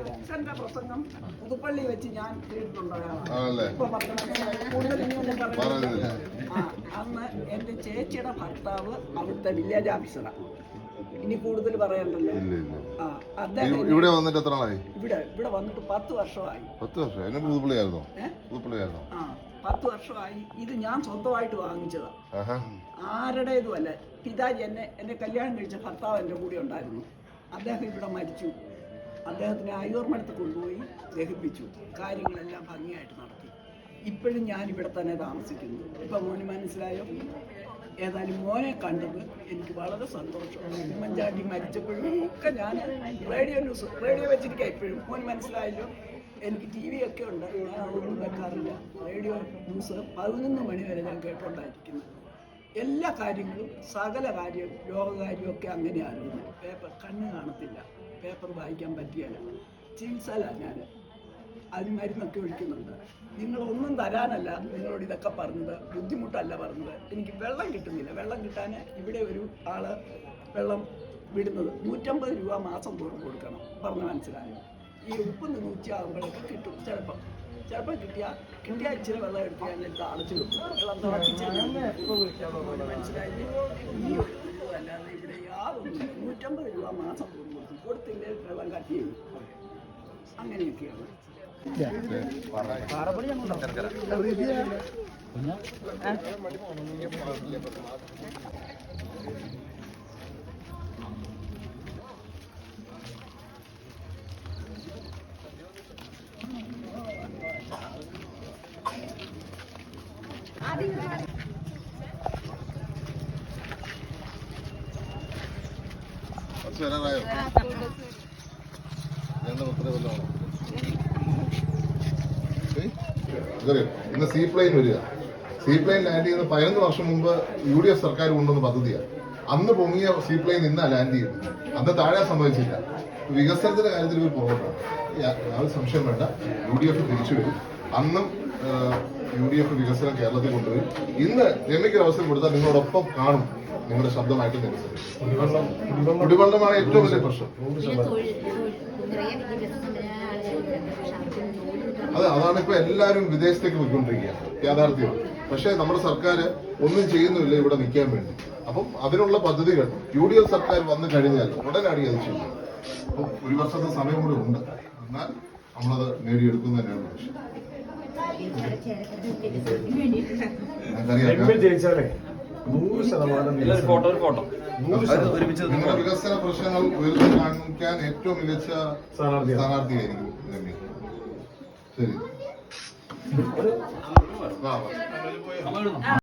അച്ഛന്റെ പ്രസംഗം പുതുപ്പള്ളി വെച്ച് ഞാൻ വർഷമായി. ആ, അന്ന് എന്റെ ചേച്ചിയുടെ ഭർത്താവ് അവിടുത്തെ വില്ലേജ് ഓഫീസറാണ്. ഇനി കൂടുതൽ പറയണ്ടല്ലോ? ഇവിടെ വന്നിട്ട് എത്ര നാളായി? ഇവിടെ ഇവിടെ വന്നിട്ട് പത്ത് വർഷമായി. പത്ത് വർഷം എന്നെ പുതുപ്പള്ളിയായിരുന്നോ? പുതുപ്പള്ളിയായിരുന്നോ? പത്ത് വർഷമായി. ഇത് ഞാൻ സ്വന്തമായിട്ട് വാങ്ങിച്ചതാ. ആഹാ. ആരുടേതുമല്ല. പിതാജി എന്നെ എന്നെ കല്യാണം കഴിച്ച ഭർത്താവ് എന്റെ കൂടെ ഉണ്ടായിരുന്നു. അദ്ദേഹം ഇവിടെ മരിച്ചു. അദ്ദേഹത്തിനെ അയ്യോർമടുത്ത് കൊണ്ടുപോയി ദഹിപ്പിച്ചു. കാര്യങ്ങളെല്ലാം ഭംഗിയായിട്ട് നടത്തി. ഇപ്പോഴും ഞാൻ ഇവിടെ തന്നെ താമസിക്കുന്നു. ഇപ്പം മോന് മനസ്സിലായോ? ഏതായാലും മോനെ കണ്ടത് എനിക്ക് വളരെ സന്തോഷമാണ്. ഉമ്മൻചാണ്ടി മരിച്ചപ്പോഴും ഒക്കെ ഞാൻ റേഡിയോ ന്യൂസ് റേഡിയോ വെച്ചിരിക്കുക ഇപ്പോഴും. മോന് മനസ്സിലായല്ലോ? എനിക്ക് ടി വി ഒക്കെ ഉണ്ട്. ഞാൻ അതൊന്നും വെക്കാറില്ല. റേഡിയോ ന്യൂസ് പതിനൊന്ന് മണി വരെ ഞാൻ കേട്ടോണ്ടായിരിക്കുന്നു. എല്ലാ കാര്യങ്ങളും സകല കാര്യം ലോകകാര്യമൊക്കെ അങ്ങനെയാണ്. പേപ്പർ കണ്ണ് കാണത്തില്ല. പേപ്പർ വായിക്കാൻ പറ്റിയല്ല. ചികിത്സല ഞാൻ അതിന് മരുന്നൊക്കെ ഒഴിക്കുന്നുണ്ട്. നിങ്ങളൊന്നും തരാനല്ല നിങ്ങളോട് ഇതൊക്കെ പറഞ്ഞത്. ബുദ്ധിമുട്ടല്ല പറഞ്ഞത്. എനിക്ക് വെള്ളം കിട്ടുന്നില്ല. വെള്ളം കിട്ടാൻ ഇവിടെ ഒരു ആൾ വെള്ളം വിടുന്നത് നൂറ്റമ്പത് രൂപ മാസം തോറും കൊടുക്കണം. പറഞ്ഞ മനസ്സിലായോ? ഈ ഉപ്പ് നൂറ്റി ആകുമ്പോഴൊക്കെ കിട്ടും ചിലപ്പം. ചിലപ്പോൾ കിട്ടിയാൽ കിട്ടിയാൽ ഇച്ചിരി വെള്ളം എടുത്ത് എന്നിട്ട് അടച്ചു വെക്കും. വെള്ളം തിളപ്പിച്ച് മനസ്സിലായില്ലേ. ഈ ഒരു അല്ലാതെ ഇവിടെ യാതൊന്നും നൂറ്റമ്പത് രൂപ മാസം കൊടുക്കും കൊടുത്തില്ലേ വെള്ളം കട്ട് ചെയ്യും. അങ്ങനെയൊക്കെയാണ്. ബസ് വരാറായോ ഇന്ന് സീ പ്ലെയിൻ വരിക. സീ പ്ലെയിൻ ലാൻഡ് ചെയ്യുന്ന പതിനൊന്ന് വർഷം മുമ്പ് യു ഡി എഫ് സർക്കാർ കൊണ്ടുവന്ന പദ്ധതിയാണ് അന്ന് പൊങ്ങിയ സീ പ്ലെയിൻ ഇന്നാ ലാൻഡ് ചെയ്യുന്നത്. അന്ന് താഴെ സംഭവിച്ചില്ല. വികസനത്തിന്റെ കാര്യത്തിൽ ഒരു പുറകോട്ടാണ് യാതൊരു സംശയം വേണ്ട. യു ഡി എഫ് തിരിച്ചു വരും. അന്നും യു ഡി എഫ് വികസനം കേരളത്തിൽ കൊണ്ടുപോയി ഇന്ന് എന്തെങ്കിലും അവസരം കൊടുത്താൽ നിങ്ങളോടൊപ്പം കാണും നിങ്ങളുടെ ശബ്ദമായിട്ട് നിരസിക്കും കുടിവെള്ളമാണ് ഏറ്റവും വലിയ പ്രശ്നം. അതെ അതാണ് ഇപ്പൊ എല്ലാവരും വിദേശത്തേക്ക് പോയിക്കൊണ്ടിരിക്കുക യാഥാർത്ഥ്യം പക്ഷേ നമ്മുടെ സർക്കാർ ഒന്നും ചെയ്യുന്നില്ല ഇവിടെ നിൽക്കാൻ വേണ്ടി. അപ്പം അതിനുള്ള പദ്ധതികൾ യു ഡി എഫ് സർക്കാർ വന്നു കഴിഞ്ഞാൽ ഉടനടി അത് ചെയ്യും. അപ്പം ഒരു വർഷത്തെ സമയം കൂടെ ഉണ്ട്. എന്നാൽ നമ്മളത് നേടിയെടുക്കുന്ന തന്നെയാണ് ലക്ഷ്യം രമ്യ ഞങ്ങൾക്കറിയാം ജയിച്ചാലേ. നൂറ് ശതമാനം എല്ലാവരും ഫോട്ടോ ഒരു ഫോട്ടോ. അത് ഒരുമിച്ച് നിന്ന് നിങ്ങളുടെ വികസന പ്രശ്നങ്ങൾ ഉയർത്തി കാണിക്കാൻ ഏറ്റവും മികച്ച. സ്ഥാനാർത്ഥിയായിരിക്കും രമ്യ. ശരി. ആ, വാ. നമ്മൾ